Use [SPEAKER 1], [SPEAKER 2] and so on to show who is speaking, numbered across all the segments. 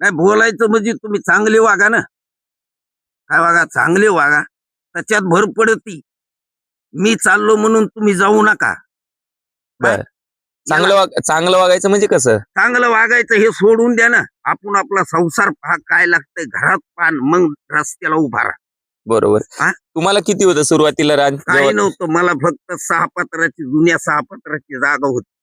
[SPEAKER 1] नाही बोलायचं म्हणजे तुम्ही चांगले वागा ना. काय वागा? चांगले वागा. त्याच्यात भर पडती. मी चाललो म्हणून तुम्ही जाऊ नका.
[SPEAKER 2] बर. चांगलं वाग चांगलं वागायचं म्हणजे कसं?
[SPEAKER 1] चांगलं वागायचं हे सोडून द्या ना. आपण आपला संसार पहा काय लागतंय. घरात पान मग रस्त्याला उभा राहा.
[SPEAKER 2] बरोबर.
[SPEAKER 1] हा?
[SPEAKER 2] तुम्हाला किती होतं सुरुवातीला रान
[SPEAKER 1] काही
[SPEAKER 2] जेव्हा-
[SPEAKER 1] नव्हतं. मला फक्त सहा पत्राची जुन्या सहा पत्राची जागा होती.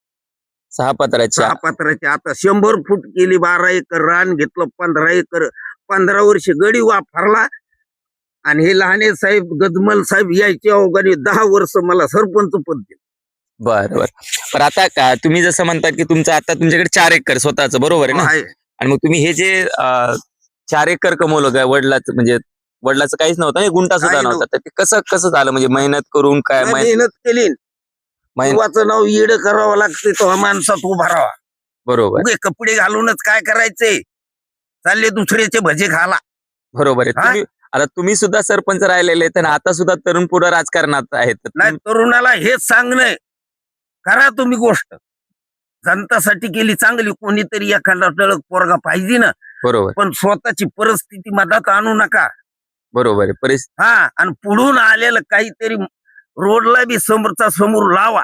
[SPEAKER 2] सहा पत्राच्या
[SPEAKER 1] सहा पत्राची. आता शंभर फूट केली बारा एकर रान घेतलं पंधरा एकर पंधरा वर्ष गडी वापरला आणि हे लहाने साहेब गजमल साहेब यायचे अवघाने दहा वर्ष मला सरपंच पद दिलं.
[SPEAKER 2] बर बर. पण आता का तुम्ही जसं म्हणतात की तुमचं आता तुमच्याकडे चार एकर स्वतःच बरोबर आहे ना?
[SPEAKER 1] आहे.
[SPEAKER 2] आणि मग तुम्ही हे जे अं, चार एकर कमवलं काय वडिलाचं म्हणजे वडिलाचं काहीच नव्हतं ना गुंटा सुद्धा
[SPEAKER 1] काही
[SPEAKER 2] नव्हता. तर ते कसं कसं झालं? म्हणजे मेहनत करून काय मेहनत
[SPEAKER 1] मेहनत केली. देवाचं नाव येड करावं लागते तो माणसात उभा राहावा.
[SPEAKER 2] बरोबर.
[SPEAKER 1] उगे कपडे घालूनच काय करायचे चालले दुसऱ्याचे भजे खाला.
[SPEAKER 2] बरोबर आहे.
[SPEAKER 1] हा?
[SPEAKER 2] तुम्ही आता तुम्ही सुद्धा सरपंच राहिलेले आहेत आणि आता सुद्धा तरुण पुढे राजकारणात आहेत. तर
[SPEAKER 1] नाही तरुणाला हेच सांगणं करा तुम्ही गोष्ट. जनतासाठी केली चांगली कोणीतरी एखादा टळक पोरगा पाहिजे ना.
[SPEAKER 2] बरोबर.
[SPEAKER 1] पण स्वतःची परिस्थिती मदत आणू नका.
[SPEAKER 2] बरोबर आहे. परिस्थिती
[SPEAKER 1] हा आणि पुढून आलेलं काहीतरी रोडला बी समोरचा समोर लावा.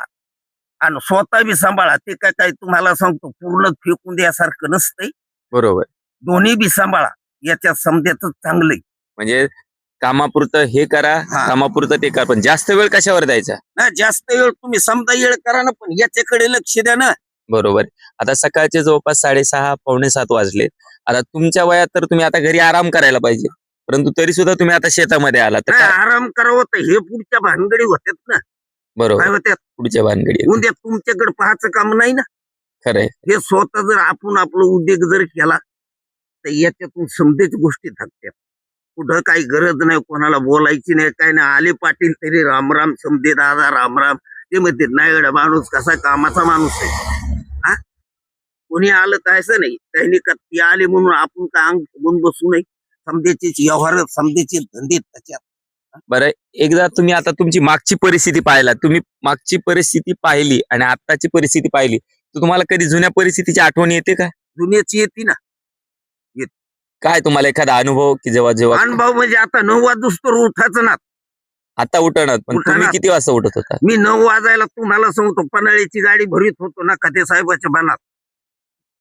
[SPEAKER 1] आणि स्वतः बी सांभाळा ते काय काय तुम्हाला सांगतो पूर्ण फेकून द्यासारखं नसतंय.
[SPEAKER 2] बरोबर.
[SPEAKER 1] दोन्ही बी सांभाळा याच्यात समजायचं चांगलंय.
[SPEAKER 2] म्हणजे कामापुरतं हे करा
[SPEAKER 1] हा.
[SPEAKER 2] कामापुरतं ते करा पण जास्त वेळ कशावर द्यायचा?
[SPEAKER 1] ना जास्त वेळ तुम्ही समजा वेळ करा ना पण याच्याकडे लक्ष द्या ना.
[SPEAKER 2] बरोबर. आता सकाळचे जवळपास साडेसहा पावणे सात वाजले आता तुमच्या वयात तर तुम्ही आता घरी आराम करायला पाहिजे. परंतु तरी सुद्धा तुम्ही आता शेतामध्ये आला तर
[SPEAKER 1] नाही आराम करावं तर हे पुढच्या भानगडी होत्यात ना.
[SPEAKER 2] बरोबर.
[SPEAKER 1] काय
[SPEAKER 2] पुढच्या भानगडी
[SPEAKER 1] उद्या तुमच्याकडे पाहायचं काम नाही ना?
[SPEAKER 2] खरंय.
[SPEAKER 1] हे स्वतः जर आपण आपलं उद्योग जर केला तर याच्यातून समजेच गोष्टी थकत्यात कुठं काही गरज नाही कोणाला बोलायची नाही काय नाही. आले पाटील तरी रामराम समजे दादा रामराम. ते म्हणते नाही गड्या माणूस कसा कामाचा माणूस आहे. हा? कोणी आलं तर असं नाही. त्यांनी का ती आले म्हणून आपण का अंग बसू नये? समजेचे व्यवहार समजेचे धंदे त्याच्यात.
[SPEAKER 2] बरं एकदा तुम्ही आता तुमची मागची परिस्थिती पाहिला. तुम्ही मागची परिस्थिती पाहिली आणि आत्ताची परिस्थिती पाहिली. तर तुम्हाला कधी जुन्या परिस्थितीची आठवण येते का?
[SPEAKER 1] जुन्याची येते ना.
[SPEAKER 2] काय तुम्हाला एखादा अनुभव की जेव्हा जेव्हा
[SPEAKER 1] अनुभव म्हणजे आता नऊ वाजूस्तोवर उठायचं ना
[SPEAKER 2] आता उठणार पण तुम्ही. किती वाजता उठत होता?
[SPEAKER 1] मी नऊ वाजायला तुम्हाला सांगतो पन्हाळ्याची गाडी भरीत होतो ना खाते साहेबाच्या बनात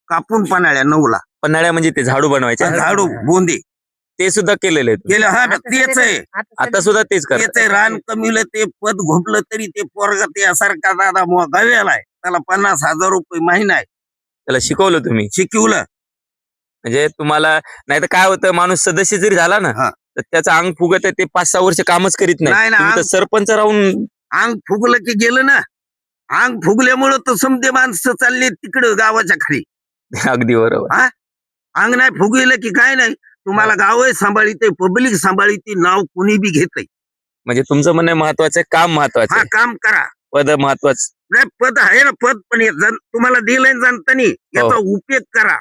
[SPEAKER 1] कापून पन्हाळ्या नऊला.
[SPEAKER 2] पन्हाळ्या म्हणजे ते झाडू बनवायचे?
[SPEAKER 1] झाडू बोंदे.
[SPEAKER 2] ते सुद्धा केलेले आहेत.
[SPEAKER 1] गेलं हा तेच आहे.
[SPEAKER 2] आता सुद्धा तेच
[SPEAKER 1] तेच आहे रान कमीलं ते पद घोटलं तरी ते पोरग ते सारखा दादा मो गव्याला आहे. त्याला पन्नास हजार रुपये महिना आहे.
[SPEAKER 2] त्याला शिकवलं तुम्ही?
[SPEAKER 1] शिकवलं.
[SPEAKER 2] म्हणजे तुम्हाला नाही तर काय होतं माणूस सदस्य जरी झाला ना
[SPEAKER 1] हा.
[SPEAKER 2] तर त्याचं अंग फुगत आहे ते पाच सहा वर्ष कामच करीत नाही.
[SPEAKER 1] नाही ना,
[SPEAKER 2] तुम्ही तर
[SPEAKER 1] अंग-
[SPEAKER 2] सरपंच राहून
[SPEAKER 1] अंग फुगलं की गेलं ना. अंग फुगल्यामुळं तर समजे माणसं चालले तिकडं गावाच्या खाली.
[SPEAKER 2] अगदी बरोबर.
[SPEAKER 1] अंग नाही फुगलं की काय नाही? तुम्हाला गाव सांभाळीते पब्लिक सांभाळीते नाव कुणी बी घेतय
[SPEAKER 2] म्हणजे तुमचं म्हणणं महत्वाचं आहे काम महत्वाचं
[SPEAKER 1] हा
[SPEAKER 2] आहे.
[SPEAKER 1] काम करा.
[SPEAKER 2] पद महत्वाचं.
[SPEAKER 1] नाही पद आहे ना पद पण हे जन तुम्हाला दिलंय जनतानी याचा
[SPEAKER 2] हो.
[SPEAKER 1] उपयोग करा.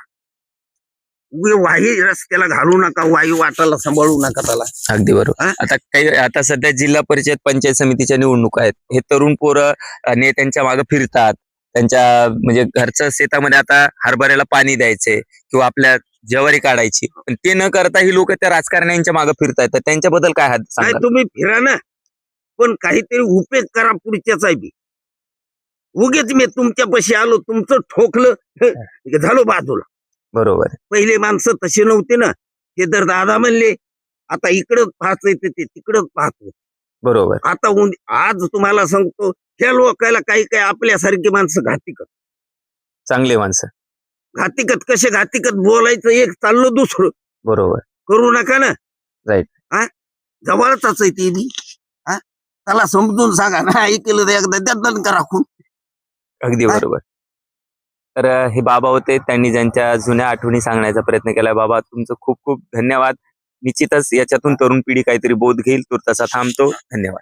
[SPEAKER 1] उगे वाही रस्त्याला घालू नका वायू वाटाला सांभाळू नका त्याला.
[SPEAKER 2] अगदी बरोबर.
[SPEAKER 1] हा?
[SPEAKER 2] आता काही आता सध्या जिल्हा परिषद पंचायत समितीच्या निवडणुका आहेत. हे तरुण पोरं अ, नेत्यांच्या मागे फिरतात. त्यांच्या म्हणजे घरच्या शेतामध्ये आता हरभऱ्याला पाणी द्यायचे किंवा आपल्या ज्वारी काढायची. पण ते न करता ही लोक त्या राजकारण्यांच्या मागे फिरतायत. तर त्यांच्याबद्दल काय हात सांगाल
[SPEAKER 1] तुम्ही फिरा ना. पण काहीतरी उपयोग करा पुढच्याच आहे बी. उगेच मी तुमच्या पशी आलो तुमचं ठोकलं हं, झालो बाजूला.
[SPEAKER 2] बरोबर.
[SPEAKER 1] पहिले माणसं तसे नव्हते ना. ते तर दादा म्हणले आता इकडं पाहत येते ते तिकडंच पाहतो
[SPEAKER 2] बरोबर.
[SPEAKER 1] आता उन- आज तुम्हाला सांगतो ह्या लोकायला काही काही आपल्यासारखी माणसं घातिकत
[SPEAKER 2] चांगले माणसं.
[SPEAKER 1] घातिकत कसे घातिकत बोलायचं एक चाललं दुसरं.
[SPEAKER 2] बरोबर.
[SPEAKER 1] करू नका ना.
[SPEAKER 2] Right.
[SPEAKER 1] हा? जवळच आहे ते बी. हा? त्याला समजून सांगा ना. ऐकलं तर एकदा त्या दंड करा खून.
[SPEAKER 2] अगदी
[SPEAKER 1] काय?
[SPEAKER 2] बरोबर. तर अ, हे बाबा होते. त्यांनी ज्यांच्या जुन्या आठवणी सांगण्याचा प्रयत्न केला. बाबा तुमचं खूप खूप धन्यवाद. निश्चितच याच्यातून तरुण पिढी काहीतरी बोध घेईल. तुर्तासा थांबतो. धन्यवाद.